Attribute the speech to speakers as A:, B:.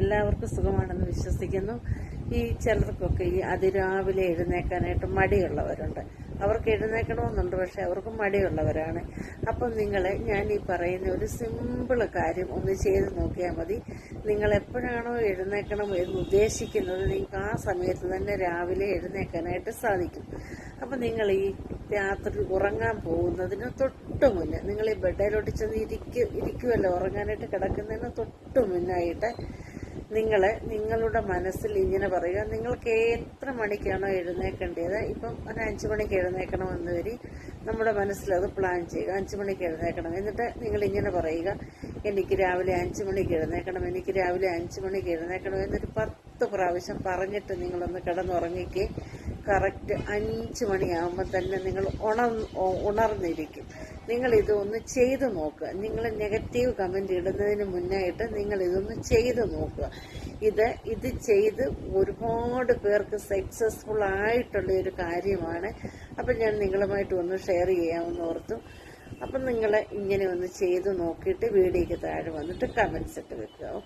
A: എല്ലാവർക്കും സുഖമാണെന്ന് വിശ്വസിക്കുന്നു. ഈ ചിലർക്കൊക്കെ ഈ അതിരാവിലെ എഴുന്നേക്കാനായിട്ട് മടിയുള്ളവരുണ്ട്. അവർക്ക് എഴുന്നേക്കണമെന്നുണ്ട് പക്ഷെ അവർക്ക് മടിയുള്ളവരാണ്. അപ്പം നിങ്ങൾ ഞാൻ ഈ പറയുന്ന ഒരു സിമ്പിൾ കാര്യം ഒന്ന് ചെയ്ത് നോക്കിയാൽ മതി. നിങ്ങൾ എപ്പോഴാണോ എഴുന്നേക്കണം എന്ന് ഉദ്ദേശിക്കുന്നത് നിങ്ങൾക്ക് ആ സമയത്ത് തന്നെ രാവിലെ എഴുന്നേക്കാനായിട്ട് സാധിക്കും. അപ്പം നിങ്ങൾ ഈ രാത്രി ഉറങ്ങാൻ പോകുന്നതിന് തൊട്ട് മുന്നേ നിങ്ങൾ ഈ ബെഡിലോട്ട് ചെന്ന് ഇരിക്കും ഇരിക്കുമല്ലോ ഉറങ്ങാനായിട്ട് കിടക്കുന്നതിന് തൊട്ട് മുന്നായിട്ട് നിങ്ങൾ നിങ്ങളുടെ മനസ്സിൽ ഇങ്ങനെ പറയുക. നിങ്ങൾക്ക് എത്ര മണിക്കാണോ എഴുന്നേക്കേണ്ടത്? ഇപ്പം ഒരു അഞ്ച് മണിക്ക് എഴുന്നേക്കണമെന്ന് വരി നമ്മുടെ മനസ്സിൽ അത് പ്ലാൻ ചെയ്യുക. അഞ്ച് മണിക്ക് എഴുന്നേക്കണം. എന്നിട്ട് നിങ്ങൾ ഇങ്ങനെ പറയുക. എനിക്ക് രാവിലെ അഞ്ച് മണിക്ക് എഴുന്നേക്കണം. എനിക്ക് രാവിലെ അഞ്ച് മണിക്ക് എഴുന്നേക്കണം. എന്നൊരു പത്ത് പ്രാവശ്യം പറഞ്ഞിട്ട് നിങ്ങളൊന്ന് കിടന്നുറങ്ങിക്കുകയും കറക്റ്റ് അഞ്ച് മണിയാകുമ്പോൾ തന്നെ നിങ്ങൾ ഉണർ ഉണർന്നിരിക്കും. നിങ്ങൾ ഇതൊന്ന് ചെയ്ത് നോക്കുക. നിങ്ങൾ നെഗറ്റീവ് കമന്റ് ഇടുന്നതിന് മുന്നായിട്ട് നിങ്ങൾ ഇതൊന്ന് ചെയ്ത് നോക്കുക. ഇത് ഇത് ചെയ്ത് ഒരുപാട് പേർക്ക് സക്സസ്ഫുൾ ആയിട്ടുള്ള ഒരു കാര്യമാണ്. അപ്പം ഞാൻ നിങ്ങളുമായിട്ട് ഒന്ന് ഷെയർ ചെയ്യാമെന്ന് ഓർത്തു. അപ്പം നിങ്ങൾ ഇങ്ങനെ ഒന്ന് ചെയ്ത് നോക്കിയിട്ട് വീഡിയോയ്ക്ക് താഴെ വന്നിട്ട് കമന്റ്സ് ഇട്ട് വെക്കുക.